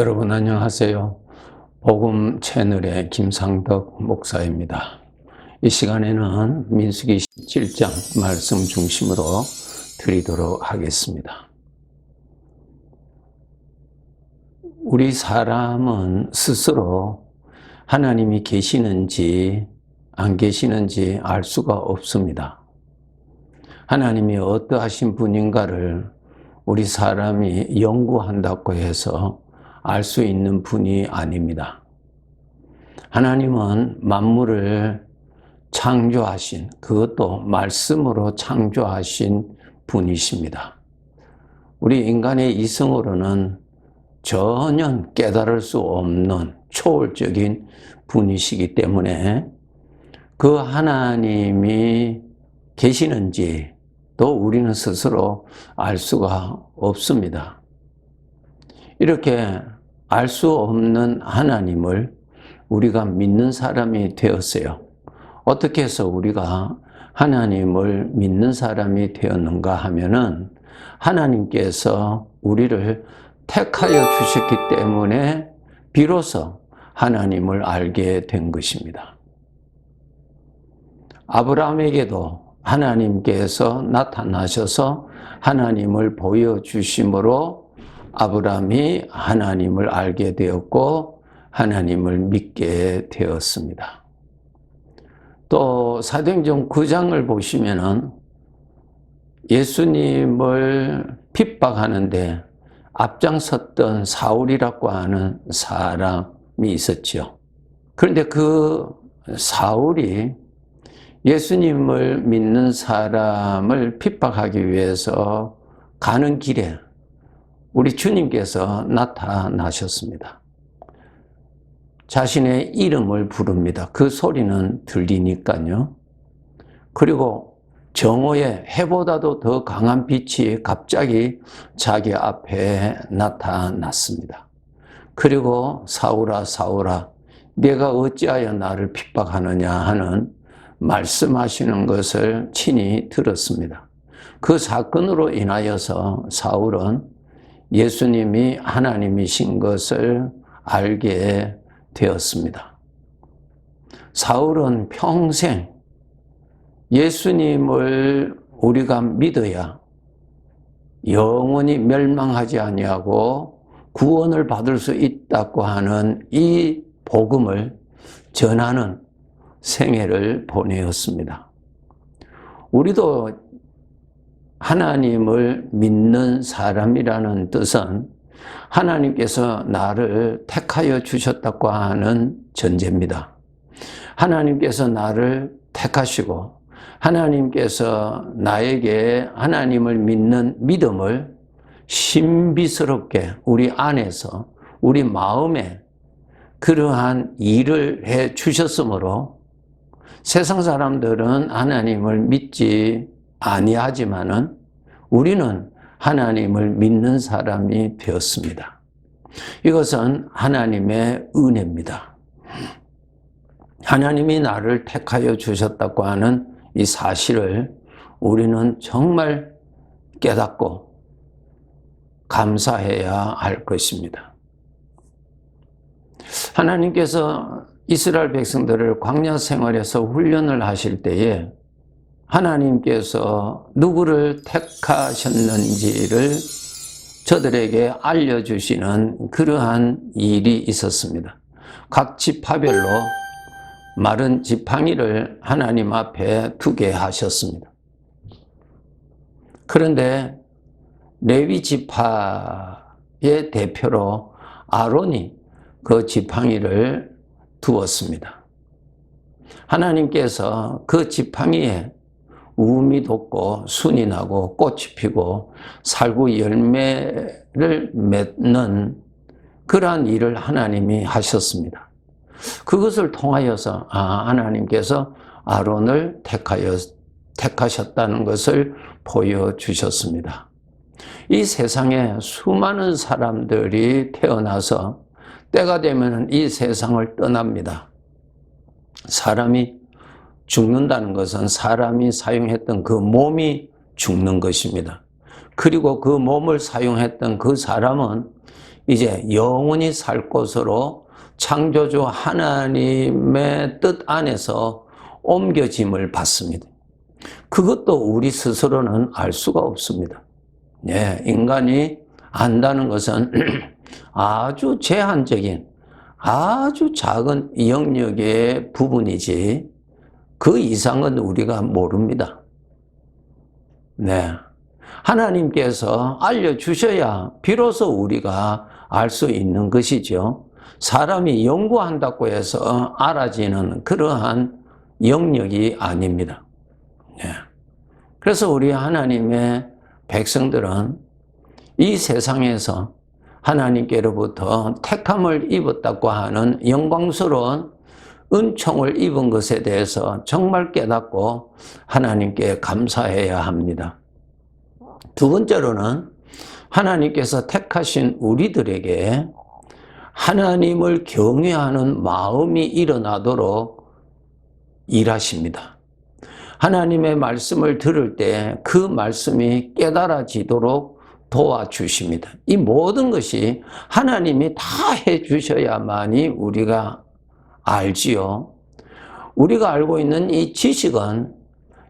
여러분 안녕하세요. 복음 채널의 김상덕 목사입니다. 이 시간에는 민수기 17장 말씀 중심으로 드리도록 하겠습니다. 우리 사람은 스스로 하나님이 계시는지 안 계시는지 알 수가 없습니다. 하나님이 어떠하신 분인가를 우리 사람이 연구한다고 해서 알 수 있는 분이 아닙니다. 하나님은 만물을 창조하신, 그것도 말씀으로 창조하신 분이십니다. 우리 인간의 이성으로는 전혀 깨달을 수 없는 초월적인 분이시기 때문에 그 하나님이 계시는지 또 우리는 스스로 알 수가 없습니다. 이렇게 알 수 없는 하나님을 우리가 믿는 사람이 되었어요. 어떻게 해서 우리가 하나님을 믿는 사람이 되었는가 하면은 하나님께서 우리를 택하여 주셨기 때문에 비로소 하나님을 알게 된 것입니다. 아브라함에게도 하나님께서 나타나셔서 하나님을 보여주심으로 아브라함이 하나님을 알게 되었고 하나님을 믿게 되었습니다. 또 사도행전 9장을 보시면은 예수님을 핍박하는데 앞장섰던 사울이라고 하는 사람이 있었죠. 그런데 그 사울이 예수님을 믿는 사람을 핍박하기 위해서 가는 길에 우리 주님께서 나타나셨습니다. 자신의 이름을 부릅니다. 그 소리는 들리니까요. 그리고 정오에 해보다도 더 강한 빛이 갑자기 자기 앞에 나타났습니다. 그리고 사울아 사울아 내가 어찌하여 나를 핍박하느냐 하는 말씀하시는 것을 친히 들었습니다. 그 사건으로 인하여서 사울은 예수님이 하나님이신 것을 알게 되었습니다. 사울은 평생 예수님을 우리가 믿어야 영원히 멸망하지 아니하고 구원을 받을 수 있다고 하는 이 복음을 전하는 생애를 보내었습니다. 우리도 하나님을 믿는 사람이라는 뜻은 하나님께서 나를 택하여 주셨다고 하는 전제입니다. 하나님께서 나를 택하시고 하나님께서 나에게 하나님을 믿는 믿음을 신비스럽게 우리 안에서 우리 마음에 그러한 일을 해 주셨으므로 세상 사람들은 하나님을 믿지 아니하지만은 우리는 하나님을 믿는 사람이 되었습니다. 이것은 하나님의 은혜입니다. 하나님이 나를 택하여 주셨다고 하는 이 사실을 우리는 정말 깨닫고 감사해야 할 것입니다. 하나님께서 이스라엘 백성들을 광야 생활에서 훈련을 하실 때에 하나님께서 누구를 택하셨는지를 저들에게 알려주시는 그러한 일이 있었습니다. 각 지파별로 마른 지팡이를 하나님 앞에 두게 하셨습니다. 그런데 레위 지파의 대표로 아론이 그 지팡이를 두었습니다. 하나님께서 그 지팡이에 우음이 돋고 순이 나고 꽃이 피고 살구 열매를 맺는 그러한 일을 하나님이 하셨습니다. 그것을 통하여서 아 하나님께서 아론을 택하여 택하셨다는 것을 보여주셨습니다. 이 세상에 수많은 사람들이 태어나서 때가 되면 이 세상을 떠납니다. 사람이 죽는다는 것은 사람이 사용했던 그 몸이 죽는 것입니다. 그리고 그 몸을 사용했던 그 사람은 이제 영원히 살 곳으로 창조주 하나님의 뜻 안에서 옮겨짐을 받습니다. 그것도 우리 스스로는 알 수가 없습니다. 예, 인간이 안다는 것은 아주 제한적인 아주 작은 영역의 부분이지 그 이상은 우리가 모릅니다. 네. 하나님께서 알려주셔야 비로소 우리가 알 수 있는 것이죠. 사람이 연구한다고 해서 알아지는 그러한 영역이 아닙니다. 네. 그래서 우리 하나님의 백성들은 이 세상에서 하나님께로부터 택함을 입었다고 하는 영광스러운 은총을 입은 것에 대해서 정말 깨닫고 하나님께 감사해야 합니다. 두 번째로는 하나님께서 택하신 우리들에게 하나님을 경외하는 마음이 일어나도록 일하십니다. 하나님의 말씀을 들을 때 그 말씀이 깨달아지도록 도와주십니다. 이 모든 것이 하나님이 다 해주셔야만이 우리가 알지요. 우리가 알고 있는 이 지식은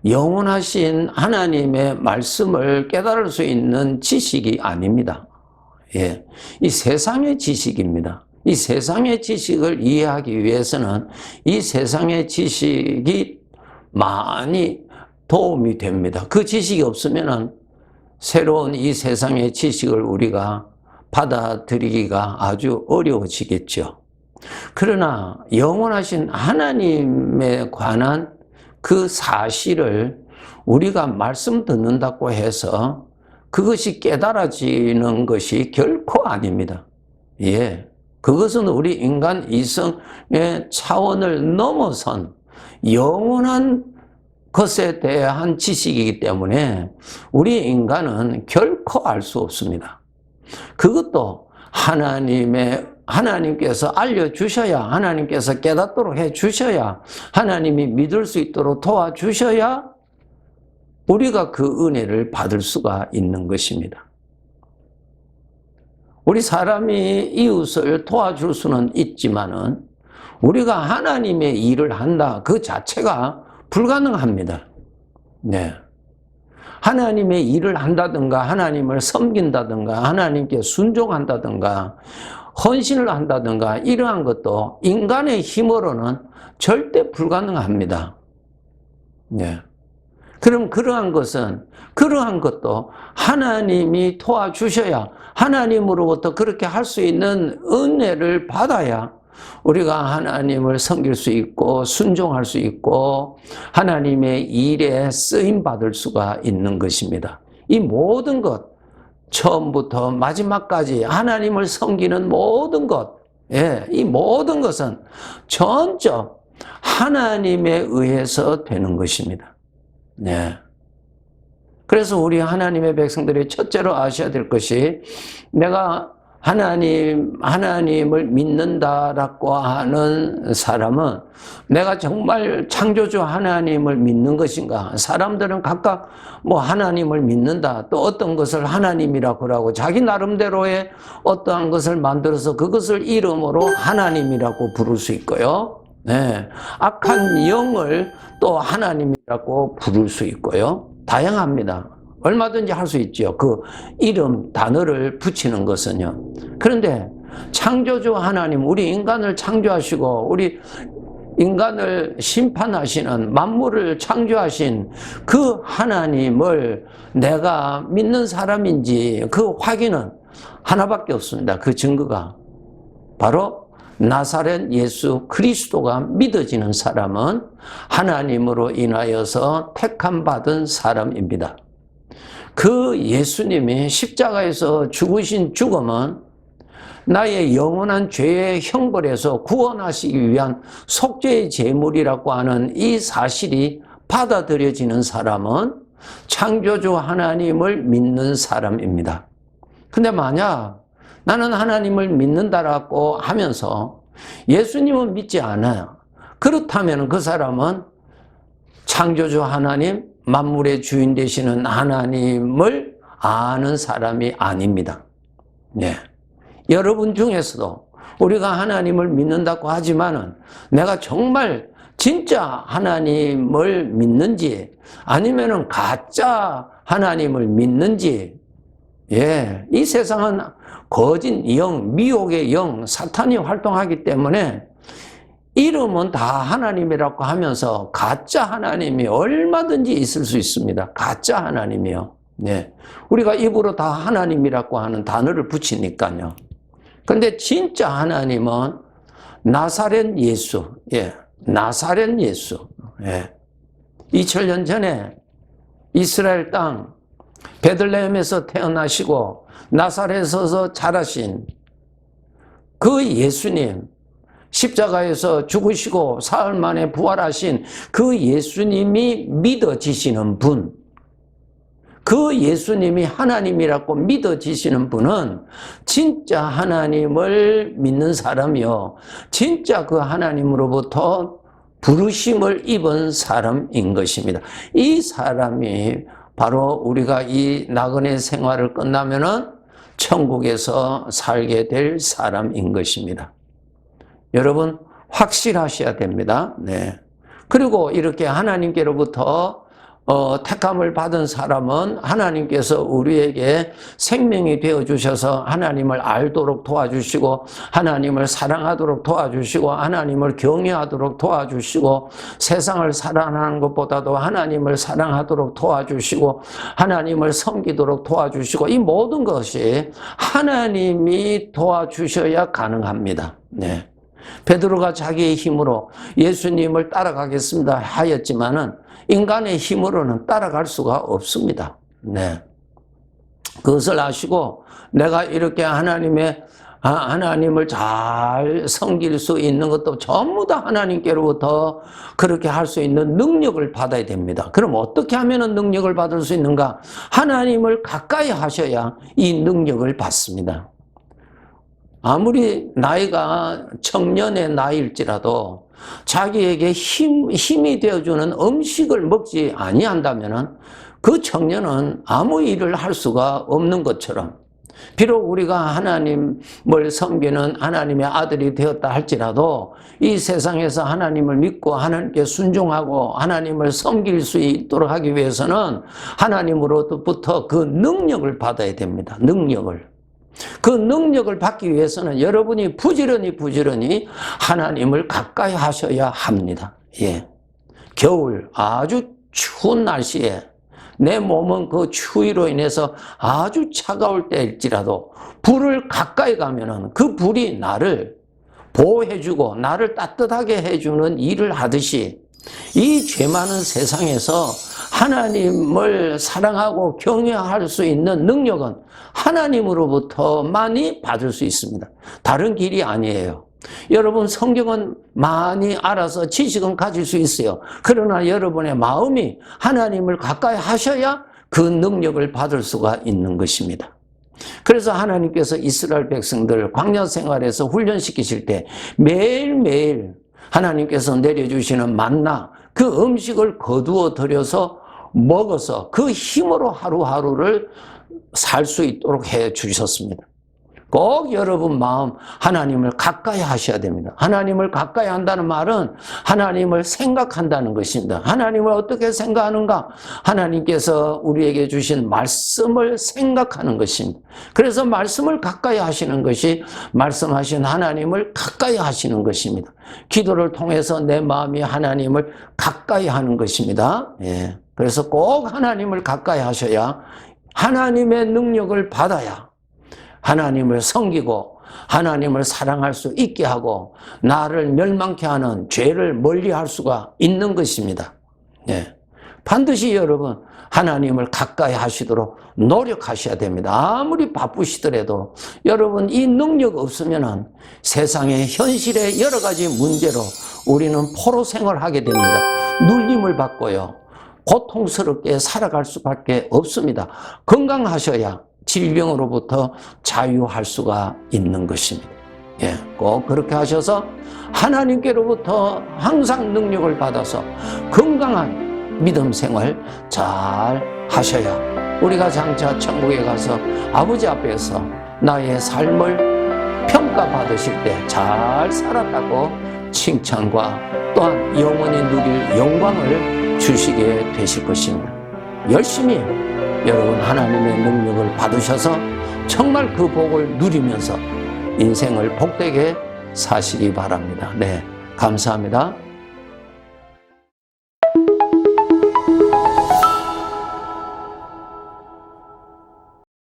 영원하신 하나님의 말씀을 깨달을 수 있는 지식이 아닙니다. 예. 이 세상의 지식입니다. 이 세상의 지식을 이해하기 위해서는 이 세상의 지식이 많이 도움이 됩니다. 그 지식이 없으면은 새로운 이 세상의 지식을 우리가 받아들이기가 아주 어려워지겠죠. 그러나 영원하신 하나님에 관한 그 사실을 우리가 말씀 듣는다고 해서 그것이 깨달아지는 것이 결코 아닙니다. 예. 그것은 우리 인간 이성의 차원을 넘어선 영원한 것에 대한 지식이기 때문에 우리 인간은 결코 알 수 없습니다. 그것도 하나님의 하나님께서 알려주셔야 하나님께서 깨닫도록 해주셔야 하나님이 믿을 수 있도록 도와주셔야 우리가 그 은혜를 받을 수가 있는 것입니다. 우리 사람이 이웃을 도와줄 수는 있지만은 우리가 하나님의 일을 한다 그 자체가 불가능합니다. 네. 하나님의 일을 한다든가 하나님을 섬긴다든가 하나님께 순종한다든가 헌신을 한다든가 이러한 것도 인간의 힘으로는 절대 불가능합니다. 네. 그럼 그러한 것은 그러한 것도 하나님이 도와주셔야 하나님으로부터 그렇게 할 수 있는 은혜를 받아야 우리가 하나님을 섬길 수 있고 순종할 수 있고 하나님의 일에 쓰임 받을 수가 있는 것입니다. 이 모든 것 처음부터 마지막까지 하나님을 섬기는 모든 것, 예, 이 모든 것은 전적 하나님에 의해서 되는 것입니다. 네. 그래서 우리 하나님의 백성들이 첫째로 아셔야 될 것이 내가 하나님, 하나님을 믿는다라고 하는 사람은 내가 정말 창조주 하나님을 믿는 것인가? 사람들은 각각 뭐 하나님을 믿는다. 또 어떤 것을 하나님이라고 하고 자기 나름대로의 어떠한 것을 만들어서 그것을 이름으로 하나님이라고 부를 수 있고요. 네. 악한 영을 또 하나님이라고 부를 수 있고요. 다양합니다. 얼마든지 할 수 있죠. 그 이름, 단어를 붙이는 것은요. 그런데 창조주 하나님, 우리 인간을 창조하시고, 우리 인간을 심판하시는 만물을 창조하신 그 하나님을 내가 믿는 사람인지 그 확인은 하나밖에 없습니다. 그 증거가. 바로 나사렛 예수 그리스도가 믿어지는 사람은 하나님으로 인하여서 택함 받은 사람입니다. 그 예수님이 십자가에서 죽으신 죽음은 나의 영원한 죄의 형벌에서 구원하시기 위한 속죄의 제물이라고 하는 이 사실이 받아들여지는 사람은 창조주 하나님을 믿는 사람입니다. 근데 만약 나는 하나님을 믿는다라고 하면서 예수님은 믿지 않아요. 그렇다면 그 사람은 창조주 하나님, 만물의 주인 되시는 하나님을 아는 사람이 아닙니다. 네. 여러분 중에서도 우리가 하나님을 믿는다고 하지만은 내가 정말 진짜 하나님을 믿는지 아니면은 가짜 하나님을 믿는지 예, 이 세상은 거짓 영, 미혹의 영, 사탄이 활동하기 때문에 이름은 다 하나님이라고 하면서 가짜 하나님이 얼마든지 있을 수 있습니다. 가짜 하나님이요. 네. 우리가 입으로 다 하나님이라고 하는 단어를 붙이니까요. 근데 진짜 하나님은 나사렛 예수, 예, 나사렛 예수, 예. 2000년 전에 이스라엘 땅 베들레헴에서 태어나시고 나사렛에서 자라신 그 예수님, 십자가에서 죽으시고 사흘 만에 부활하신 그 예수님이 믿어지시는 분, 그 예수님이 하나님이라고 믿어지시는 분은 진짜 하나님을 믿는 사람이요. 진짜 그 하나님으로부터 부르심을 입은 사람인 것입니다. 이 사람이 바로 우리가 이 나그네 생활을 끝나면은 천국에서 살게 될 사람인 것입니다. 여러분 확실하셔야 됩니다. 네. 그리고 이렇게 하나님께로부터 어, 택함을 받은 사람은 하나님께서 우리에게 생명이 되어 주셔서 하나님을 알도록 도와주시고 하나님을 사랑하도록 도와주시고 하나님을 경외하도록 도와주시고 세상을 사랑하는 것보다도 하나님을 사랑하도록 도와주시고 하나님을 섬기도록 도와주시고 이 모든 것이 하나님이 도와주셔야 가능합니다. 네. 베드로가 자기의 힘으로 예수님을 따라가겠습니다 하였지만은 인간의 힘으로는 따라갈 수가 없습니다. 네. 그것을 아시고 내가 이렇게 하나님의 아, 하나님을 잘 섬길 수 있는 것도 전부 다 하나님께로부터 그렇게 할 수 있는 능력을 받아야 됩니다. 그럼 어떻게 하면 능력을 받을 수 있는가? 하나님을 가까이 하셔야 이 능력을 받습니다. 아무리 나이가 청년의 나이일지라도 자기에게 힘, 힘이 되어주는 음식을 먹지 아니한다면 그 청년은 아무 일을 할 수가 없는 것처럼 비록 우리가 하나님을 섬기는 하나님의 아들이 되었다 할지라도 이 세상에서 하나님을 믿고 하나님께 순종하고 하나님을 섬길 수 있도록 하기 위해서는 하나님으로부터 그 능력을 받아야 됩니다. 능력을. 그 능력을 받기 위해서는 여러분이 부지런히 부지런히 하나님을 가까이 하셔야 합니다. 예. 겨울 아주 추운 날씨에 내 몸은 그 추위로 인해서 아주 차가울 때일지라도 불을 가까이 가면은 그 불이 나를 보호해주고 나를 따뜻하게 해주는 일을 하듯이 이 죄 많은 세상에서 하나님을 사랑하고 경외할 수 있는 능력은 하나님으로부터만이 받을 수 있습니다. 다른 길이 아니에요. 여러분 성경은 많이 알아서 지식은 가질 수 있어요. 그러나 여러분의 마음이 하나님을 가까이 하셔야 그 능력을 받을 수가 있는 것입니다. 그래서 하나님께서 이스라엘 백성들 광야 생활에서 훈련시키실 때 매일매일 하나님께서 내려주시는 만나 그 음식을 거두어 들여서 먹어서 그 힘으로 하루하루를 살 수 있도록 해 주셨습니다. 꼭 여러분 마음 하나님을 가까이 하셔야 됩니다. 하나님을 가까이 한다는 말은 하나님을 생각한다는 것입니다. 하나님을 어떻게 생각하는가? 하나님께서 우리에게 주신 말씀을 생각하는 것입니다. 그래서 말씀을 가까이 하시는 것이 말씀하신 하나님을 가까이 하시는 것입니다. 기도를 통해서 내 마음이 하나님을 가까이 하는 것입니다. 예. 그래서 꼭 하나님을 가까이 하셔야 하나님의 능력을 받아야 하나님을 섬기고 하나님을 사랑할 수 있게 하고 나를 멸망케 하는 죄를 멀리 할 수가 있는 것입니다. 네. 반드시 여러분 하나님을 가까이 하시도록 노력하셔야 됩니다. 아무리 바쁘시더라도 여러분 이 능력 없으면 세상의 현실의 여러 가지 문제로 우리는 포로 생활하게 됩니다. 눌림을 받고요. 고통스럽게 살아갈 수밖에 없습니다. 건강하셔야 질병으로부터 자유할 수가 있는 것입니다. 예, 꼭 그렇게 하셔서 하나님께로부터 항상 능력을 받아서 건강한 믿음 생활 잘 하셔야 우리가 장차 천국에 가서 아버지 앞에서 나의 삶을 평가받으실 때 잘 살았다고 칭찬과 또한 영원히 누릴 영광을 주시게 되실 것입니다. 열심히 여러분 하나님의 능력을 받으셔서 정말 그 복을 누리면서 인생을 복되게 사시기 바랍니다. 네, 감사합니다.